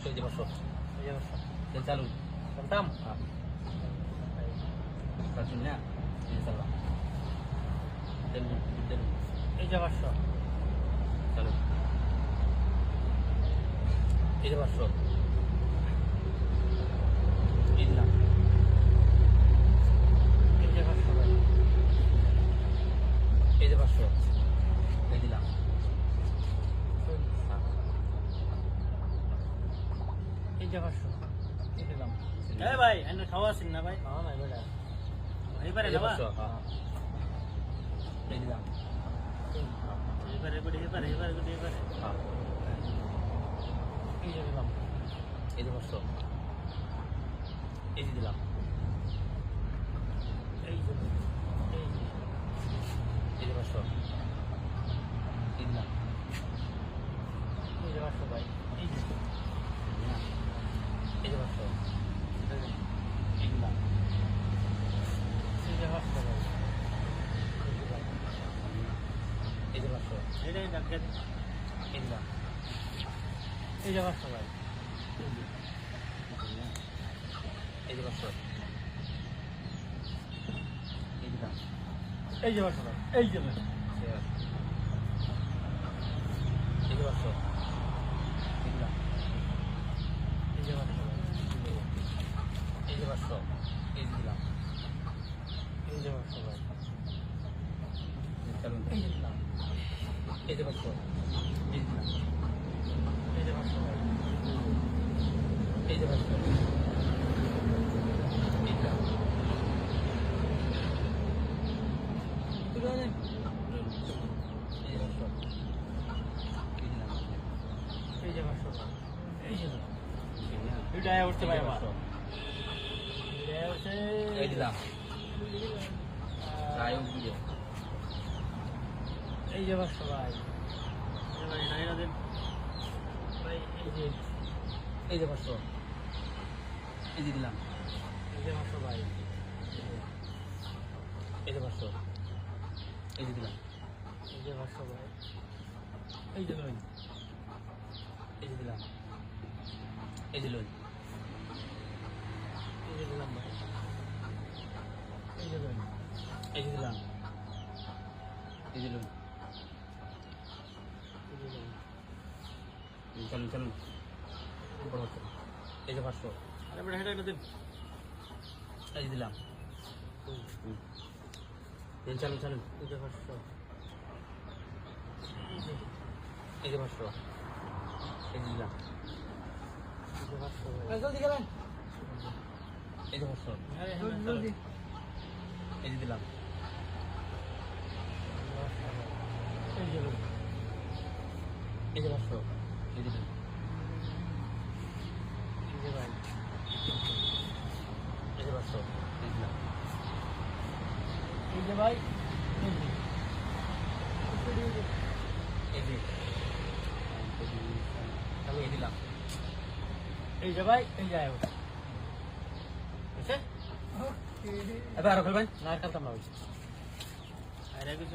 এই যে পাঁচশো এই যে পাঁচশো তেল চালু কোনটাম হ্যাঁ চালু না এই যে চালু তেল তেল এই যে পাঁচশো চালু এই যে পাঁচশো এই দিলাম এই যে পাঁচশো ভাই এই যে পাঁচশো এই দিলাম হ্যাঁ এই যে পাঁচশো এই দিলাম এ ভাই এনে খাওয়া আছেন না ভাই? খাওয়া নাই বেটা এই যে যাবা পাঁচশো হ্যাঁ। এই দিলাম। এবারে এবারে এবারে এবারে এবারে এবারে। হ্যাঁ। এই যে দিলাম। এই যে পাঁচশো। এই যে দিলাম। এই এই যে। এই যে পাঁচশো এই দিলাম এই যে পাঁচশো ভাই এই যে এই যে পাঁচশো এই দিলাম এই যে পাঁচশো ভাই এই যে ভাই এই যে পাঁচশো এটাই ডাকে এই দিলাম এই পাঁচশো ভাই এই যে পাঁচশো এই পাঁচশো ভাই এই ভাই এই যে পাঁচশো এই দিলাম এই ভাই এই দিলাম এই যে পাঁচশো এই যে পাঁচশো এই যে পাঁচশো ভাই এই যে পাঁচশো এই দিলাম এই যে পাঁচশো এই দিলাম এই যে পাঁচশো ভাই এই যে দিলাম এটা উঠতে ভাই আমার এটা হচ্ছে এই দিলাম রায় এই যে নাইরা দেন এই যে এই এই যে দিলাম এই যে পাঁচশো ভাই এই যে পাঁচশো এই যে দিলাম এই যে পাঁচশো ভাই এই যে লোন এই যে দিলাম এই যে লোন এই যে দিলাম ভাই এই যে লোন এই যে দিলাম এই যে লোন এই যে লোন চলুন চলুন এই যে পাঁচশো আরে বেটা এটা দেন। এই দিলাম। দিন চালুন চালুন এই যে পাঁচশো এই যে পাঁচশো এই দিলাম। জলদি গেলেন। এই যে পাঁচশো আরে জলদি জলদি। এই যে দিলাম। এই যে পাঁচশো এই যে ভাই দিলাম এই যে ভাই এই যে। এই যে আমি এই দিলাম এই যে ভাই এই যে আয় বুঝছে এবার আরও খেলবেন? না খেলতাম না আরে কিছু